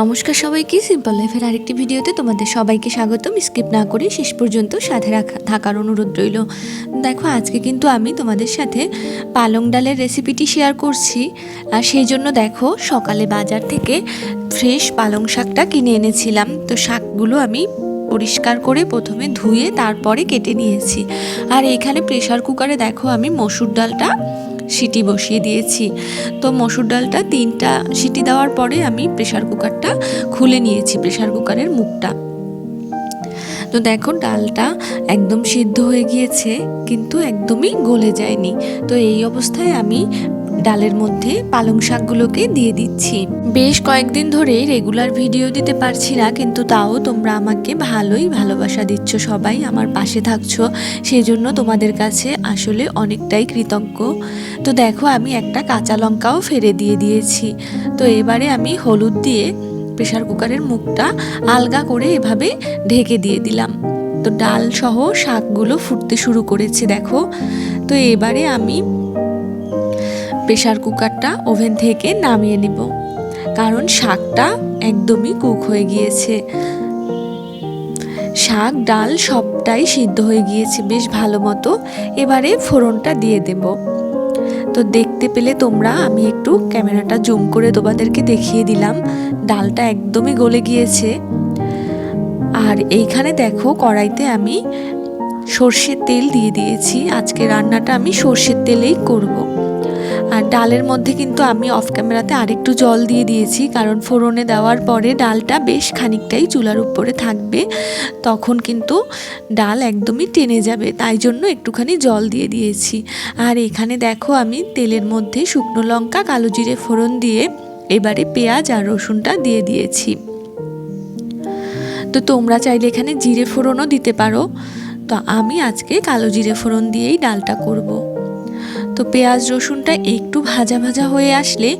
নমস্কার সবাইকে সিম্পল লাইফের আরেকটি ভিডিওতে তোমাদের সবাইকে স্বাগতম। স্কিপ না করে শেষ পর্যন্ত সাথে রাখা, থাকার অনুরোধ রইল। দেখো, আজকে কিন্তু আমি তোমাদের সাথে পালং ডালের রেসিপিটি শেয়ার করছি। আর সেই জন্য দেখো, সকালে বাজার থেকে ফ্রেশ পালং শাকটা কিনে এনেছিলাম। তো শাকগুলো আমি পরিষ্কার করে প্রথমে ধুয়ে তারপরে কেটে নিয়েছি। আর এইখানে প্রেশার কুকারে দেখো, আমি মসুর ডালটা সিটি বসিয়ে দিয়েছি। তো মসুর ডালটা তিনটা সিটি দেওয়ার পরে আমি প্রেশার কুকারটা খুলে নিয়েছি প্রেশার কুকারের মুখটা। তো দেখো ডালটা একদম সিদ্ধ হয়ে গিয়েছে, কিন্তু একদমই গলে যায়নি। তো এই অবস্থায় আমি ডালের মধ্যে পালং শাকগুলোকে দিয়ে দিচ্ছি। বেশ কয়েকদিন ধরে রেগুলার ভিডিও দিতে পারছি না, কিন্তু তাও তোমরা আমাকে ভালোই ভালোবাসা দিচ্ছ, সবাই আমার পাশে থাকছো সেই জন্য তোমাদের কাছে আসলে অনেকটাই কৃতজ্ঞ। তো দেখো, আমি একটা কাঁচা লঙ্কাও ফেরে দিয়ে দিয়েছি। তো এবারে আমি হলুদ দিয়ে প্রেশার কুকারের মুখটা আলগা করে এভাবে ঢেকে দিয়ে দিলাম। তো ডাল সহ শাকগুলো ফুটতে শুরু করেছে, দেখো। তো এবারে আমি প্রেশার কুকারটা ওভেন থেকে নামিয়ে নিব। কারণ শাকটা একদমই কুক হয়ে গিয়েছে। শাক, ডাল সবটাই সিদ্ধ হয়ে গিয়েছে বেশ ভালো মতো। এবারে ফোড়নটা দিয়ে দেব। তো দেখতে পেলে তোমরা, আমি একটু ক্যামেরাটা জুম করে তোমাদেরকে দেখিয়ে দিলাম। ডালটা একদমই গলে গিয়েছে। আর এইখানে দেখো, কড়াইতে আমি সর্ষের তেল দিয়ে দিয়েছি। আজকে রান্নাটা আমি সর্ষের তেলেই করব। আর ডালের মধ্যে কিন্তু আমি অফ ক্যামেরাতে আরেকটু জল দিয়ে দিয়েছি, কারণ ফোড়নে দেওয়ার পরে ডালটা বেশ খানিকটাই চুলার উপরে থাকবে, তখন কিন্তু ডাল একদমই টেনে যাবে, তাই জন্য একটুখানি জল দিয়ে দিয়েছি। আর এখানে দেখো আমি তেলের মধ্যে শুকনো লঙ্কা, কালো জিরে ফোড়ন দিয়ে এবারে পেঁয়াজ আর রসুনটা দিয়ে দিয়েছি। তো তোমরা চাইলে এখানে জিরে ফোড়নও দিতে পারো। তো আমি আজকে কালো জিরে ফোড়ন দিয়েই ডালটা করব। তো পেঁয়াজ রসুনটা একটু ভাজা ভাজা হয়ে আসলে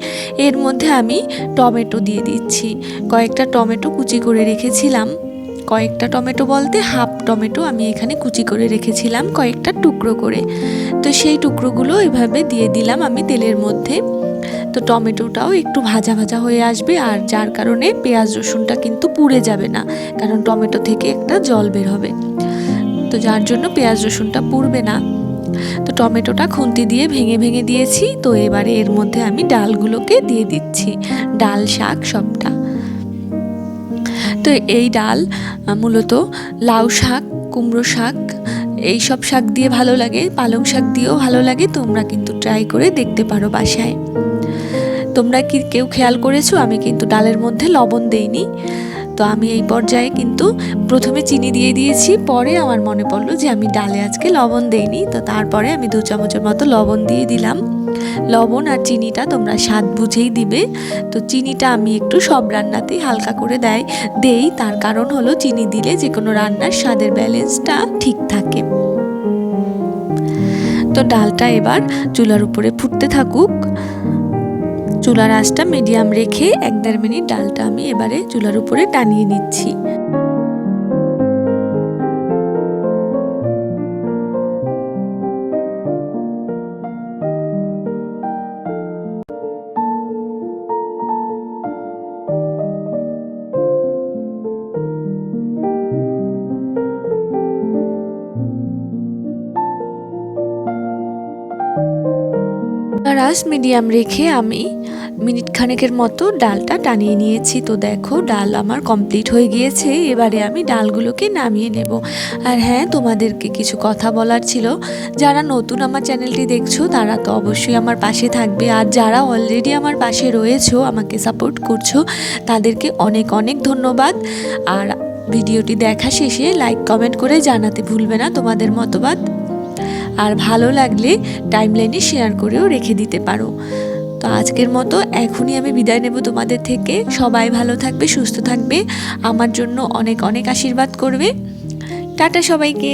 এর মধ্যে আমি টমেটো দিয়ে দিচ্ছি। কয়েকটা টমেটো কুচি করে রেখেছিলাম। কয়েকটা টমেটো বলতে হাফ টমেটো আমি এখানে কুচি করে রেখেছিলাম কয়েকটা টুকরো করে। তো সেই টুকরোগুলো এভাবে দিয়ে দিলাম আমি তেলের মধ্যে। তো টমেটোটাও একটু ভাজা ভাজা হয়ে আসবে আর যার কারণে পেঁয়াজ রসুনটা কিন্তু পুড়ে যাবে না, কারণ টমেটো থেকে একটা জল বের হবে। তো যার জন্য পেঁয়াজ রসুনটা পুড়বে না। তো টমেটোটা খুন্তি দিয়ে ভেঙে ভেঙে দিয়েছি, তো এবারে এর মধ্যে আমি ডালগুলোকে দিয়ে দিচ্ছি, ডাল শাক সবটা। তো এই ডাল মূলত লাউ শাক, কুমড়ো শাক এই সব শাক দিয়ে ভালো লাগে, পালং শাক দিয়েও ভালো লাগে, তোমরা কিন্তু ট্রাই করে দেখতে পারো বাসায়। তোমরা কি কেউ খেয়াল করেছ? আমি কিন্তু ডালের মধ্যে লবণ দেইনি। তো আমি এই পর্যায়ে কিন্তু প্রথমে চিনি দিয়ে দিয়েছি, পরে আমার মনে পড়ল যে আমি ডালে আজকে লবণ দেইনি, তো তারপরে আমি দু চামচের মতো লবণ দিয়ে দিলাম। লবণ আর চিনিটা তোমরা স্বাদ বুঝেই দিবে। তো চিনিটা আমি একটু সব রান্নাতেই হালকা করে দেয়, দেই, তার কারণ হলো চিনি দিলে যে কোনো রান্নার স্বাদের ব্যালেন্সটা ঠিক থাকে। তো ডালটা এবার চুলার উপরে ফুটতে থাকুক। চুলার আঁচটা মিডিয়াম রেখে এক দেড় মিনিট ডালটা আমি এবারে চুলার উপরে টানিয়ে নিচ্ছি। রাস মিডিয়াম রেখে আমি মিনিট খানেকের মতো ডালটা টানিয়ে নিয়েছি। তো দেখো, ডাল আমার কমপ্লিট হয়ে গিয়েছে। এবারে আমি ডালগুলোকে নামিয়ে নেব। আর হ্যাঁ তোমাদেরকে কিছু কথা বলার ছিল। যারা নতুন আমার চ্যানেলটি দেখছ, তারা তো অবশ্যই আমার পাশে থাকবে। আর যারা অলরেডি আমার পাশে রয়েছো, আমাকে সাপোর্ট করছ, তাদেরকে অনেক অনেক ধন্যবাদ। আর ভিডিওটি দেখা শেষে লাইক কমেন্ট করে জানাতে ভুলবে না। তোমাদের মতবাদ আর ভালো লাগলে টাইমলাইনে শেয়ার করেও রেখে দিতে পারো। তো আজকের মতো এখনই আমি বিদায় নেব তোমাদের থেকে। সবাই ভালো থাকবে, সুস্থ থাকবে। আমার জন্য অনেক অনেক আশীর্বাদ করবে। টাটা সবাইকে।